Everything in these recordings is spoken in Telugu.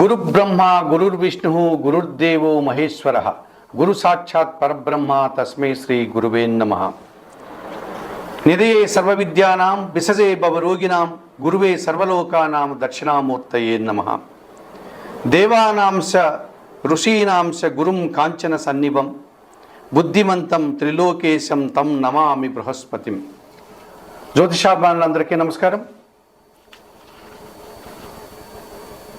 గురు బ్రహ్మ గురుర్విష్ణు గురుర్దేవో మహేశ్వర. గురు సాక్షాత్ పరబ్రహ్మ తస్మై శ్రీ గురువే నమ. నిధయే సర్వవిద్యానాం విసజే భవరోగిణాం గురువే సర్వలోకానాం దక్షిణామూర్తయే నమ. దేవానాంశ ఋషీనాంశ గురుం కాంచన సన్నిభం. బుద్ధిమంతం త్రిలోకేశం తం నమామి బృహస్పతిం. జ్యోతిషాభానులందరికీ నమస్కారం.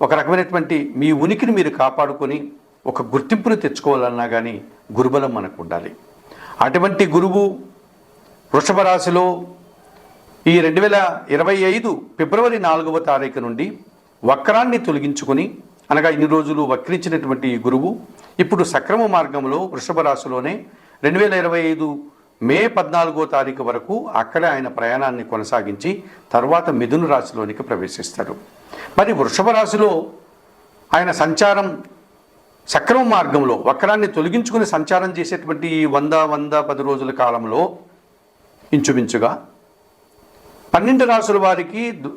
ఒక రకమైనటువంటి మీ ఉనికిని మీరు కాపాడుకొని ఒక గుర్తింపును తెచ్చుకోవాలన్నా కానీ గురుబలం మనకు ఉండాలి అటువంటి గురువు వృషభ రాశిలో ఈ రెండు వేల ఇరవై ఐదు ఫిబ్రవరి నాలుగవ తారీఖు నుండి వక్రాన్ని తొలగించుకుని అనగా ఇన్ని రోజులు వక్రించినటువంటి ఈ గురువు ఇప్పుడు సక్రమ మార్గంలో వృషభ రాశిలోనే రెండు వేల ఇరవై ఐదు మే పద్నాలుగో తారీఖు వరకు అక్కడే ఆయన ప్రయాణాన్ని కొనసాగించి తర్వాత మిథున రాశిలోనికి ప్రవేశిస్తారు. మరి వృషభ రాశిలో ఆయన సంచారం సక్రమ మార్గంలో వక్రాన్ని తొలగించుకుని సంచారం చేసేటువంటి ఈ వంద వంద పది రోజుల కాలంలో ఇంచుమించుగా పన్నెండు రాసుల వారికి దు-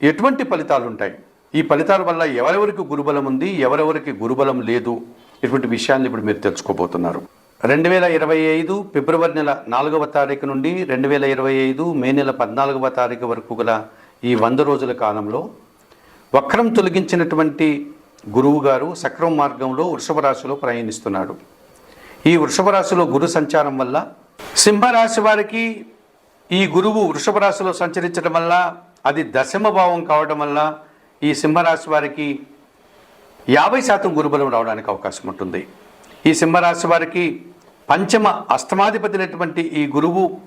ఎటువంటి ఫలితాలు ఉంటాయి ఈ ఫలితాల వల్ల ఎవరెవరికి గురుబలం ఉంది ఎవరెవరికి గురుబలం లేదు ఇటువంటి విషయాన్ని ఇప్పుడు మీరు తెలుసుకోబోతున్నారు. రెండు వేల ఇరవై ఐదు ఫిబ్రవరి నెల నాలుగవ తారీఖు నుండి రెండు వేల ఇరవై ఐదు మే నెల పద్నాలుగవ తారీఖు వరకు గల ఈ వంద రోజుల కాలంలో వక్రం తొలగించినటువంటి గురువు గారు సక్రమ మార్గంలో వృషభ రాశిలో ప్రయాణిస్తున్నాడు. ఈ వృషభ రాశిలో గురు సంచారం వల్ల సింహరాశి వారికి ఈ గురువు వృషభ రాశిలో సంచరించడం వల్ల అది దశమ భావం కావడం వల్ల ఈ సింహరాశి వారికి యాభై శాతం గురుబలం రావడానికి అవకాశం ఉంటుంది. ఈ సింహరాశి వారికి పంచమ అష్టమాధిపతినటువంటి ఈ గురువు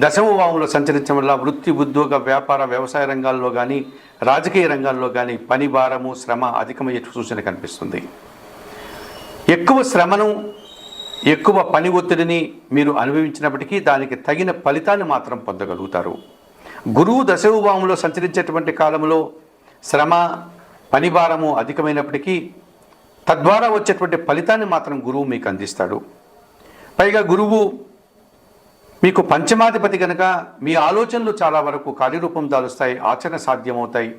దశమ భావంలో సంచరించడం వల్ల వృత్తి ఉద్యోగ వ్యాపార వ్యవసాయ రంగాల్లో కానీ రాజకీయ రంగాల్లో కానీ పని భారము శ్రమ అధికమయ్యే సూచన కనిపిస్తుంది. ఎక్కువ శ్రమను ఎక్కువ పని ఒత్తిడిని మీరు అనుభవించినప్పటికీ దానికి తగిన ఫలితాన్ని మాత్రం పొందగలుగుతారు. గురువు దశభావంలో సంచరించేటువంటి కాలంలో శ్రమ పనిభారము అధికమైనప్పటికీ తద్వారా వచ్చేటువంటి ఫలితాన్ని మాత్రం గురువు మీకు అందిస్తాడు. పైగా గురువు మీకు పంచమాధిపతి కనుక మీ ఆలోచనలు చాలా వరకు కార్యరూపం దాలుస్తాయి ఆచరణ సాధ్యమవుతాయి.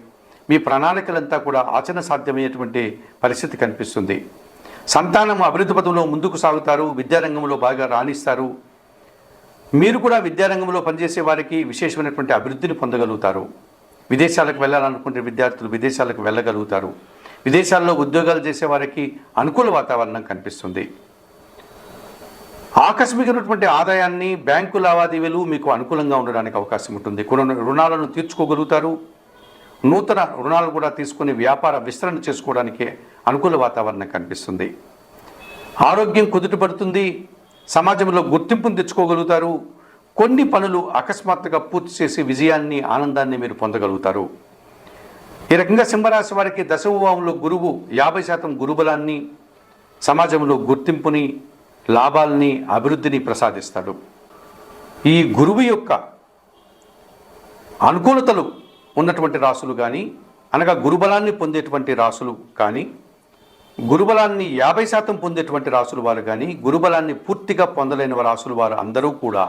మీ ప్రణాళికలంతా కూడా ఆచరణ సాధ్యమయ్యేటువంటి పరిస్థితి కనిపిస్తుంది. సంతానం అభివృద్ధి పథంలో ముందుకు సాగుతారు విద్యారంగంలో బాగా రాణిస్తారు. మీరు కూడా విద్యారంగంలో పనిచేసే వారికి విశేషమైనటువంటి అభివృద్ధిని పొందగలుగుతారు. విదేశాలకు వెళ్ళాలనుకుంటే విద్యార్థులు విదేశాలకు వెళ్ళగలుగుతారు. విదేశాల్లో ఉద్యోగాలు చేసే వారికి అనుకూల వాతావరణం కనిపిస్తుంది. ఆకస్మికమైనటువంటి ఆదాయాన్ని బ్యాంకు లావాదేవీలు మీకు అనుకూలంగా ఉండడానికి అవకాశం ఉంటుంది. కొన్ని రుణాలను తీర్చుకోగలుగుతారు. నూతన రుణాలు కూడా తీసుకుని వ్యాపార విస్తరణ చేసుకోవడానికి అనుకూల వాతావరణం కనిపిస్తుంది. ఆరోగ్యం కుదుటపడుతుంది. సమాజంలో గుర్తింపును తెచ్చుకోగలుగుతారు. కొన్ని పనులు అకస్మాత్తుగా పూర్తి చేసి విజయాన్ని ఆనందాన్ని మీరు పొందగలుగుతారు. ఈ రకంగా సింహరాశి వారికి దశభావంలో గురువు యాభై శాతం గురుబలాన్ని సమాజంలో గుర్తింపుని లాభాల్ని అభివృద్ధిని ప్రసాదిస్తాడు. ఈ గురువు యొక్క అనుకూలతలు ఉన్నటువంటి రాసులు కానీ అనగా గురుబలాన్ని పొందేటువంటి రాసులు కానీ గురుబలాన్ని యాభై శాతం పొందేటువంటి రాసులు వారు కానీ గురుబలాన్ని పూర్తిగా పొందలేని రాసులు వారు అందరూ కూడా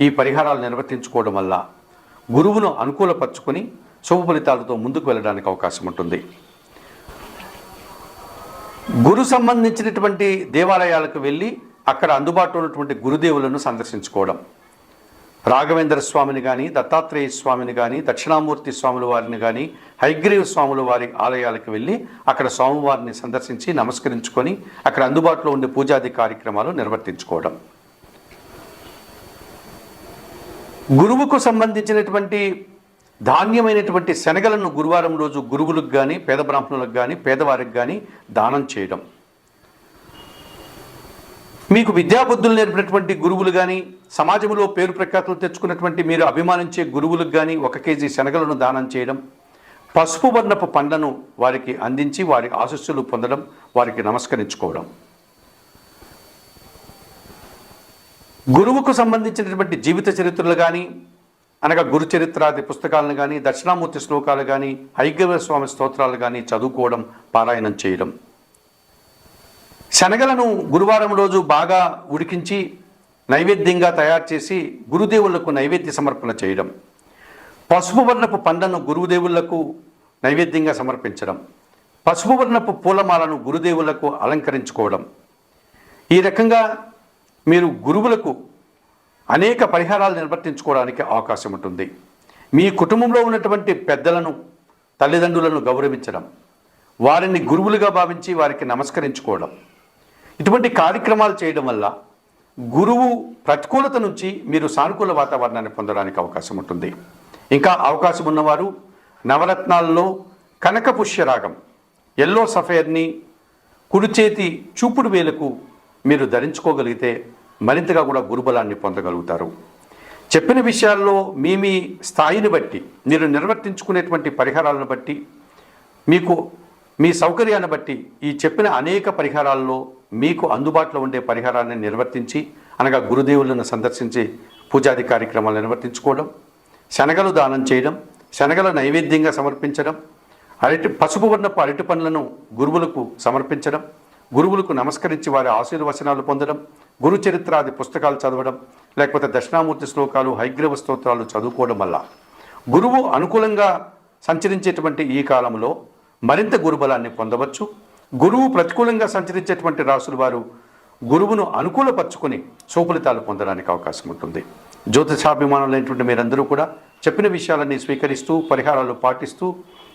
ఈ పరిహారాలు నిర్వర్తించుకోవడం వల్ల గురువును అనుకూలపరుచుకొని శుభ ఫలితాలతో ముందుకు వెళ్ళడానికి అవకాశం ఉంటుంది. గురు సంబంధించినటువంటి దేవాలయాలకు వెళ్ళి అక్కడ అందుబాటులో ఉన్నటువంటి గురుదేవులను సందర్శించుకోవడం. రాఘవేంద్ర స్వామిని కానీ దత్తాత్రేయ స్వామిని కానీ దక్షిణామూర్తి స్వాముల వారిని కానీ హైగ్రీవ స్వాముల వారి ఆలయాలకు వెళ్ళి అక్కడ స్వామివారిని సందర్శించి నమస్కరించుకొని అక్కడ అందుబాటులో ఉండే పూజాది కార్యక్రమాలు నిర్వర్తించుకోవడం. గురువుకు సంబంధించినటువంటి ధాన్యమైనటువంటి శనగలను గురువారం రోజు గురువులకు కానీ పేద బ్రాహ్మణులకు కానీ పేదవారికి కానీ దానం చేయడం. మీకు విద్యాబుద్ధులు నేర్పినటువంటి గురువులు కానీ సమాజంలో పేరు ప్రఖ్యాతులు తెచ్చుకున్నటువంటి మీరు అభిమానించే గురువులకు కానీ ఒక కేజీ శనగలను దానం చేయడం. పసుపు వర్ణపు పండ్లను వారికి అందించి వారి ఆశస్సులు పొందడం వారికి నమస్కరించుకోవడం. గురువుకు సంబంధించినటువంటి జీవిత చరిత్రలు కానీ అనగా గురుచరిత్రాది పుస్తకాలను కానీ దక్షిణామూర్తి శ్లోకాలు కానీ ఐగ్యవ స్వామి స్తోత్రాలు కానీ చదువుకోవడం పారాయణం చేయడం. శనగలను గురువారం రోజు బాగా ఉడికించి నైవేద్యంగా తయారు చేసి గురుదేవులకు నైవేద్య సమర్పణ చేయడం. పసుపు వర్ణపు పండ్లను గురుదేవులకు నైవేద్యంగా సమర్పించడం. పసుపు వర్ణపు పూలమాలను గురుదేవులకు అలంకరించుకోవడం. ఈ రకంగా మీరు గురువులకు అనేక పరిహారాలు నిర్వర్తించుకోవడానికి అవకాశం ఉంటుంది. మీ కుటుంబంలో ఉన్నటువంటి పెద్దలను తల్లిదండ్రులను గౌరవించడం వారిని గురువులుగా భావించి వారికి నమస్కరించుకోవడం. ఇటువంటి కార్యక్రమాలు చేయడం వల్ల గురువు ప్రతికూలత నుంచి మీరు సానుకూల వాతావరణాన్ని పొందడానికి అవకాశం ఉంటుంది. ఇంకా అవకాశం ఉన్నవారు నవరత్నాల్లో కనక పుష్యరాగం ఎల్లో సఫేర్ని కుడి చేతి చూపుడు వేలకు మీరు ధరించుకోగలిగితే మరింతగా కూడా గురుబలాన్ని పొందగలుగుతారు. చెప్పిన విషయాల్లో మీ మీ స్థాయిని బట్టి మీరు నిర్వర్తించుకునేటువంటి పరిహారాలను బట్టి మీకు మీ సౌకర్యాన్ని బట్టి ఈ చెప్పిన అనేక పరిహారాల్లో మీకు అందుబాటులో ఉండే పరిహారాన్ని నిర్వర్తించి అనగా గురుదేవులను సందర్శించి పూజాది కార్యక్రమాలు నిర్వర్తించుకోవడం శనగలు దానం చేయడం శనగల నైవేద్యంగా సమర్పించడం అరటి పసుపు వర్ణపు అరటి పండ్లను గురువులకు సమర్పించడం గురువులకు నమస్కరించి వారి ఆశీర్వచనాలు పొందడం గురు చరిత్రాది పుస్తకాలు చదవడం లేకపోతే దక్షిణామూర్తి శ్లోకాలు హైగ్రవ స్తోత్రాలు చదువుకోవడం వల్ల గురువు అనుకూలంగా సంచరించేటువంటి ఈ కాలంలో మరింత గురుబలాన్ని పొందవచ్చు. గురువు ప్రతికూలంగా సంచరించేటువంటి రాసుల వారు గురువును అనుకూలపరుచుకొని సుఫలితాలు పొందడానికి అవకాశం ఉంటుంది. జ్యోతిషాభిమానులైనటువంటి మీరందరూ కూడా చెప్పిన విషయాలన్నీ స్వీకరిస్తూ పరిహారాలు పాటిస్తూ